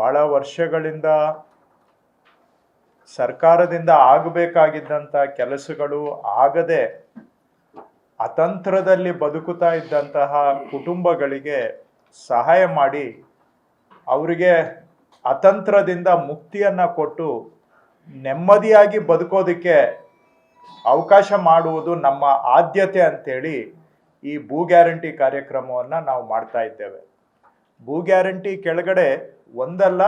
ಭಾಳ ವರ್ಷಗಳಿಂದ ಸರ್ಕಾರದಿಂದ ಆಗಬೇಕಾಗಿದ್ದಂಥ ಕೆಲಸಗಳು ಆಗದೆ ಅತಂತ್ರದಲ್ಲಿ ಬದುಕುತ್ತಾ ಇದ್ದಂತಹ ಕುಟುಂಬಗಳಿಗೆ ಸಹಾಯ ಮಾಡಿ ಅವರಿಗೆ ಅತಂತ್ರದಿಂದ ಮುಕ್ತಿಯನ್ನು ಕೊಟ್ಟು ನೆಮ್ಮದಿಯಾಗಿ ಬದುಕೋದಕ್ಕೆ ಅವಕಾಶ ಮಾಡುವುದು ನಮ್ಮ ಆದ್ಯತೆ ಅಂತೇಳಿ ಈ ಭೂ ಗ್ಯಾರಂಟಿ ಕಾರ್ಯಕ್ರಮವನ್ನು ನಾವು ಮಾಡ್ತಾ ಇದ್ದೇವೆ. ಭೂ ಗ್ಯಾರಂಟಿ ಕೆಳಗಡೆ ಒಂದಲ್ಲ,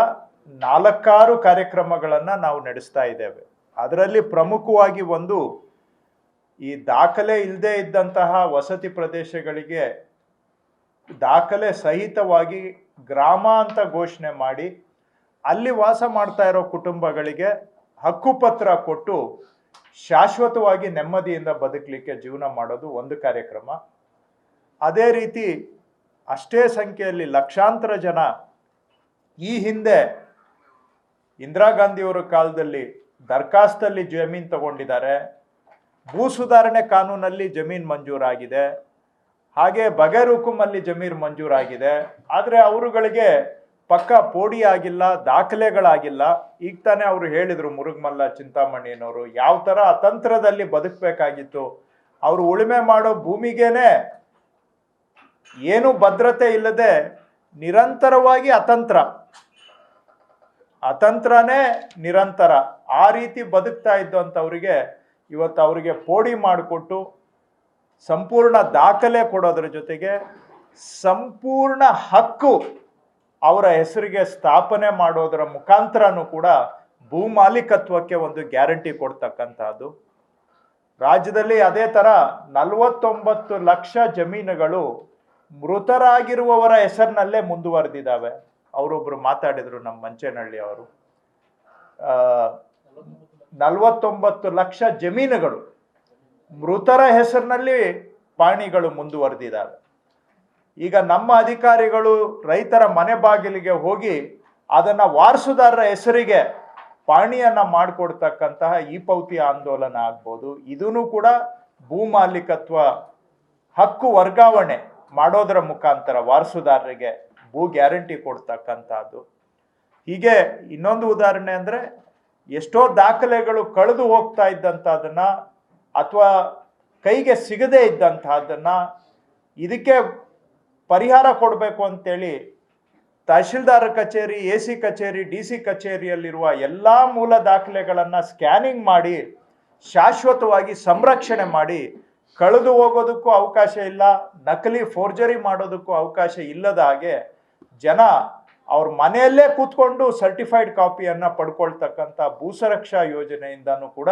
ನಾಲ್ಕಾರು ಕಾರ್ಯಕ್ರಮಗಳನ್ನು ನಾವು ನಡೆಸ್ತಾ ಇದ್ದೇವೆ. ಅದರಲ್ಲಿ ಪ್ರಮುಖವಾಗಿ ಒಂದು, ಈ ದಾಖಲೆ ಇಲ್ಲದೆ ಇದ್ದಂತಹ ವಸತಿ ಪ್ರದೇಶಗಳಿಗೆ ದಾಖಲೆ ಸಹಿತವಾಗಿ ಗ್ರಾಮ ಅಂತ ಘೋಷಣೆ ಮಾಡಿ, ಅಲ್ಲಿ ವಾಸ ಮಾಡ್ತಾ ಇರೋ ಕುಟುಂಬಗಳಿಗೆ ಹಕ್ಕುಪತ್ರ ಕೊಟ್ಟು ಶಾಶ್ವತವಾಗಿ ನೆಮ್ಮದಿಯಿಂದ ಬದುಕಲಿಕ್ಕೆ ಜೀವನ ಮಾಡೋದು ಒಂದು ಕಾರ್ಯಕ್ರಮ. ಅದೇ ರೀತಿ ಅಷ್ಟೇ ಸಂಖ್ಯೆಯಲ್ಲಿ ಲಕ್ಷಾಂತರ ಜನ ಈ ಹಿಂದೆ ಇಂದಿರಾ ಗಾಂಧಿಯವರ ಕಾಲದಲ್ಲಿ ದರ್ಖಾಸ್ತಲ್ಲಿ ಜಮೀನು ತಗೊಂಡಿದ್ದಾರೆ. ಭೂ ಸುಧಾರಣೆ ಕಾನೂನಲ್ಲಿ ಜಮೀನು ಮಂಜೂರಾಗಿದೆ. ಹಾಗೆ ಬಗೆರುಕುಮಲ್ಲಿ ಜಮೀನು ಮಂಜೂರಾಗಿದೆ. ಆದರೆ ಅವರುಗಳಿಗೆ ಪಕ್ಕ ಪೋಡಿ ಆಗಿಲ್ಲ, ದಾಖಲೆಗಳಾಗಿಲ್ಲ. ಈಗ ತಾನೇ ಅವರು ಹೇಳಿದರು ಮುರುಗಮಲ್ಲ ಚಿಂತಾಮಣಿಯನವರು, ಯಾವ ಥರ ಅತಂತ್ರದಲ್ಲಿ ಬದುಕಬೇಕಾಗಿತ್ತು. ಅವರು ಉಳುಮೆ ಮಾಡೋ ಭೂಮಿಗೇನೆ ಏನು ಭದ್ರತೆ ಇಲ್ಲದೆ ನಿರಂತರವಾಗಿ ಅತಂತ್ರ. ಅತಂತ್ರನೇ ನಿರಂತರ. ಆ ರೀತಿ ಬದುಕ್ತಾ ಇದ್ದಂಥವ್ರಿಗೆ ಇವತ್ತು ಅವರಿಗೆ ಪೋಡಿ ಮಾಡಿಕೊಟ್ಟು ಸಂಪೂರ್ಣ ದಾಖಲೆ ಕೊಡೋದ್ರ ಜೊತೆಗೆ ಸಂಪೂರ್ಣ ಹಕ್ಕು ಅವರ ಹೆಸರಿಗೆ ಸ್ಥಾಪನೆ ಮಾಡೋದರ ಮುಖಾಂತರನೂ ಕೂಡ ಭೂ ಮಾಲೀಕತ್ವಕ್ಕೆ ಒಂದು ಗ್ಯಾರಂಟಿ ಕೊಡ್ತಕ್ಕಂಥದ್ದು ರಾಜ್ಯದಲ್ಲಿ ಅದೇ ಥರ ನಲವತ್ತೊಂಬತ್ತು ಲಕ್ಷ ಜಮೀನುಗಳು ಮೃತರಾಗಿರುವವರ ಹೆಸರಿನಲ್ಲೇ ಮುಂದುವರೆದಿದ್ದಾವೆ. ಅವರೊಬ್ರು ಮಾತಾಡಿದ್ರು ನಮ್ಮ ಮಂಚೇನಹಳ್ಳಿ ಅವರು. ನಲವತ್ತೊಂಬತ್ತು ಲಕ್ಷ ಜಮೀನುಗಳು ಮೃತರ ಹೆಸರಿನಲ್ಲಿ ಪಾಣಿಗಳು ಮುಂದುವರೆದಿದ್ದಾವೆ. ಈಗ ನಮ್ಮ ಅಧಿಕಾರಿಗಳು ರೈತರ ಮನೆ ಬಾಗಿಲಿಗೆ ಹೋಗಿ ಅದನ್ನ ವಾರಸುದಾರರ ಹೆಸರಿಗೆ ಪಾಣಿಯನ್ನ ಮಾಡಿಕೊಡ್ತಕ್ಕಂತಹ ಈ ಪೌತಿ ಆಂದೋಲನ ಆಗ್ಬೋದು. ಇದೂ ಕೂಡ ಭೂ ಮಾಲೀಕತ್ವ ಹಕ್ಕು ವರ್ಗಾವಣೆ ಮಾಡೋದರ ಮುಖಾಂತರ ವಾರಸುದಾರರಿಗೆ ಭೂ ಗ್ಯಾರಂಟಿ ಕೊಡ್ತಕ್ಕಂಥದ್ದು. ಹೀಗೆ ಇನ್ನೊಂದು ಉದಾಹರಣೆ ಅಂದರೆ ಎಷ್ಟೋ ದಾಖಲೆಗಳು ಕಳೆದು ಹೋಗ್ತಾ ಇದ್ದಂಥದ್ದನ್ನು ಅಥವಾ ಕೈಗೆ ಸಿಗದೇ ಇದ್ದಂಥದ್ದನ್ನು ಇದಕ್ಕೆ ಪರಿಹಾರ ಕೊಡಬೇಕು ಅಂತೇಳಿ ತಹಶೀಲ್ದಾರ್ ಕಚೇರಿ, ಎ ಸಿ ಕಚೇರಿ, ಡಿ ಸಿ ಕಚೇರಿಯಲ್ಲಿರುವ ಎಲ್ಲ ಮೂಲ ದಾಖಲೆಗಳನ್ನು ಸ್ಕ್ಯಾನಿಂಗ್ ಮಾಡಿ, ಶಾಶ್ವತವಾಗಿ ಸಂರಕ್ಷಣೆ ಮಾಡಿ, ಕಳೆದು ಹೋಗೋದಕ್ಕೂ ಅವಕಾಶ ಇಲ್ಲ, ನಕಲಿ ಫೋರ್ಜರಿ ಮಾಡೋದಕ್ಕೂ ಅವಕಾಶ ಇಲ್ಲದ ಹಾಗೆ ಜನ ಅವ್ರ ಮನೆಯಲ್ಲೇ ಕೂತ್ಕೊಂಡು ಸರ್ಟಿಫೈಡ್ ಕಾಪಿಯನ್ನು ಪಡ್ಕೊಳ್ತಕ್ಕಂಥ ಭೂಸರಕ್ಷಾ ಯೋಜನೆಯಿಂದನೂ ಕೂಡ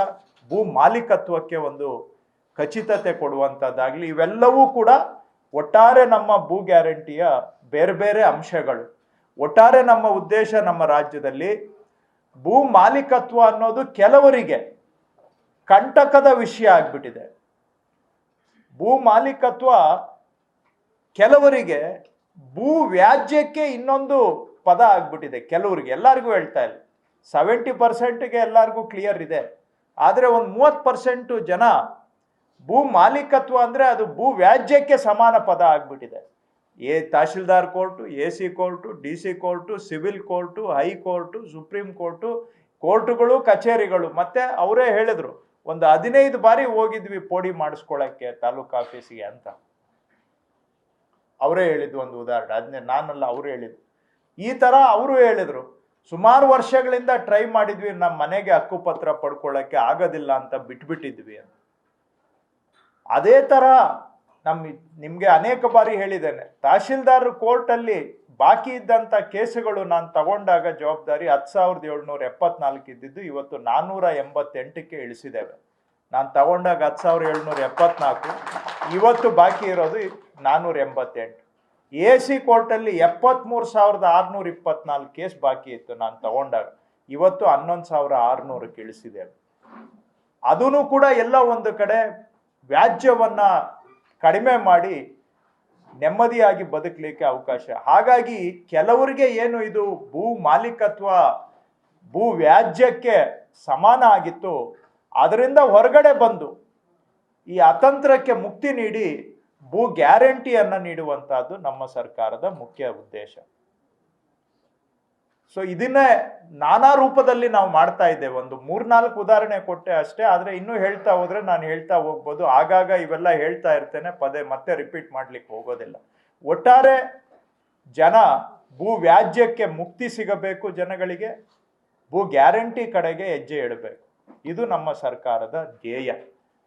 ಭೂ ಮಾಲೀಕತ್ವಕ್ಕೆ ಒಂದು ಖಚಿತತೆ ಕೊಡುವಂಥದ್ದಾಗಲಿ, ಇವೆಲ್ಲವೂ ಕೂಡ ಒಟ್ಟಾರೆ ನಮ್ಮ ಭೂ ಗ್ಯಾರಂಟಿಯ ಬೇರೆ ಬೇರೆ ಅಂಶಗಳು. ಒಟ್ಟಾರೆ ನಮ್ಮ ಉದ್ದೇಶ ನಮ್ಮ ರಾಜ್ಯದಲ್ಲಿ ಭೂ ಮಾಲೀಕತ್ವ ಅನ್ನೋದು ಕೆಲವರಿಗೆ ಕಂಟಕದ ವಿಷಯ ಆಗ್ಬಿಟ್ಟಿದೆ. ಭೂ ಮಾಲೀಕತ್ವ ಕೆಲವರಿಗೆ ಭೂ ವ್ಯಾಜ್ಯಕ್ಕೆ ಇನ್ನೊಂದು ಪದ ಆಗ್ಬಿಟ್ಟಿದೆ. ಕೆಲವರಿಗೆ ಎಲ್ಲರಿಗೂ ಹೇಳ್ತಾ ಇಲ್ಲ ಸೆವೆಂಟಿ ಪರ್ಸೆಂಟ್ಗೆ ಎಲ್ಲರಿಗೂ ಕ್ಲಿಯರ್ ಇದೆ. ಆದರೆ ಒಂದು ಮೂವತ್ತು ಪರ್ಸೆಂಟು ಜನ ಭೂ ಮಾಲೀಕತ್ವ ಅಂದರೆ ಅದು ಭೂ ವ್ಯಾಜ್ಯಕ್ಕೆ ಸಮಾನ ಪದ ಆಗ್ಬಿಟ್ಟಿದೆ. ಎ tahsildar court, A C court, D C court, civil court high court supreme court, ಕೋರ್ಟುಗಳು, ಕಚೇರಿಗಳು. ಮತ್ತೆ ಅವರೇ ಹೇಳಿದ್ರು, ಒಂದು ಹದಿನೈದು ಬಾರಿ ಹೋಗಿದ್ವಿ ಪೋಡಿ ಮಾಡಿಸ್ಕೊಳ್ಳೋಕ್ಕೆ ತಾಲೂಕು ಆಫೀಸಿಗೆ ಅಂತ. ಅವರೇ ಹೇಳಿದ್ದು ಒಂದು ಉದಾಹರಣೆ. ಅದನ್ನೇ ನಾನಲ್ಲ, ಅವರು ಹೇಳಿದ್ದು. ಈ ಥರ ಅವರು ಹೇಳಿದರು. ಸುಮಾರು ವರ್ಷಗಳಿಂದ ಟ್ರೈ ಮಾಡಿದ್ವಿ ನಮ್ಮ ಮನೆಗೆ ಹಕ್ಕುಪತ್ರ ಪಡ್ಕೊಳ್ಳೋಕ್ಕೆ ಆಗೋದಿಲ್ಲ ಅಂತ ಬಿಟ್ಬಿಟ್ಟಿದ್ವಿ ಅಂತ. ಅದೇ ಥರ ನಮ್ಮ ನಿಮಗೆ ಅನೇಕ ಬಾರಿ ಹೇಳಿದ್ದೇನೆ. ತಹಶೀಲ್ದಾರ್ ಕೋರ್ಟಲ್ಲಿ ಬಾಕಿ ಇದ್ದಂಥ ಕೇಸುಗಳು ನಾನು ತಗೊಂಡಾಗ ಜವಾಬ್ದಾರಿ ಹತ್ತು ಸಾವಿರದ ಏಳ್ನೂರ ಎಪ್ಪತ್ನಾಲ್ಕು ಇದ್ದಿದ್ದು ಇವತ್ತು ನಾನ್ನೂರ ಎಂಬತ್ತೆಂಟಕ್ಕೆ ಇಳಿಸಿದ್ದೇವೆ. ನಾನು ತಗೊಂಡಾಗ ಹತ್ತು ಸಾವಿರದ ಏಳ್ನೂರ ಎಪ್ಪತ್ನಾಲ್ಕು ಇವತ್ತು ಬಾಕಿ ಇರೋದು ನಾನ್ನೂರ ಎಂಬತ್ತೆಂಟು. ಎ ಸಿ ಕೋರ್ಟಲ್ಲಿ ಎಪ್ಪತ್ತ್ಮೂರು ಸಾವಿರದ ಆರುನೂರ ಇಪ್ಪತ್ನಾಲ್ಕು ಕೇಸ್ ಬಾಕಿ ಇತ್ತು ನಾನು ತಗೊಂಡಾಗ. ಇವತ್ತು ಹನ್ನೊಂದು ಸಾವಿರ ಆರುನೂರು ಕಿಳಿಸಿದೆ. ಅದೂ ಕೂಡ ಎಲ್ಲ ಒಂದು ಕಡೆ ವ್ಯಾಜ್ಯವನ್ನು ಕಡಿಮೆ ಮಾಡಿ ನೆಮ್ಮದಿಯಾಗಿ ಬದುಕಲಿಕ್ಕೆ ಅವಕಾಶ. ಹಾಗಾಗಿ ಕೆಲವರಿಗೆ ಏನು ಇದು ಭೂ ಮಾಲೀಕತ್ವ, ಭೂ ವ್ಯಾಜ್ಯಕ್ಕೆ ಸಮಾನ ಆಗಿತ್ತು. ಅದರಿಂದ ಹೊರಗಡೆ ಬಂದು ಈ ಅತಂತ್ರಕ್ಕೆ ಮುಕ್ತಿ ನೀಡಿ ಭೂ ಗ್ಯಾರಂಟಿಯನ್ನು ನೀಡುವಂತಹದ್ದು ನಮ್ಮ ಸರ್ಕಾರದ ಮುಖ್ಯ ಉದ್ದೇಶ. ಸೊ ಇದನ್ನೇ ನಾನಾ ರೂಪದಲ್ಲಿ ನಾವು ಮಾಡ್ತಾ ಇದ್ದೇವೆ. ಒಂದು ಮೂರ್ನಾಲ್ಕು ಉದಾಹರಣೆ ಕೊಟ್ಟೆ ಅಷ್ಟೇ, ಆದ್ರೆ ಇನ್ನೂ ಹೇಳ್ತಾ ಹೋದ್ರೆ ನಾನು ಹೇಳ್ತಾ ಹೋಗ್ಬೋದು. ಆಗಾಗ ಇವೆಲ್ಲ ಹೇಳ್ತಾ ಇರ್ತೇನೆ, ಪದೇ ಮತ್ತೆ ರಿಪೀಟ್ ಮಾಡ್ಲಿಕ್ಕೆ ಹೋಗೋದಿಲ್ಲ. ಒಟ್ಟಾರೆ ಜನ ಭೂ ವ್ಯಾಜ್ಯಕ್ಕೆ ಮುಕ್ತಿ ಸಿಗಬೇಕು ಜನಗಳಿಗೆ, ಭೂ ಗ್ಯಾರಂಟಿ ಕಡೆಗೆ ಹೆಜ್ಜೆ ಇಡಬೇಕು. ಇದು ನಮ್ಮ ಸರ್ಕಾರದ ಧ್ಯೇಯ.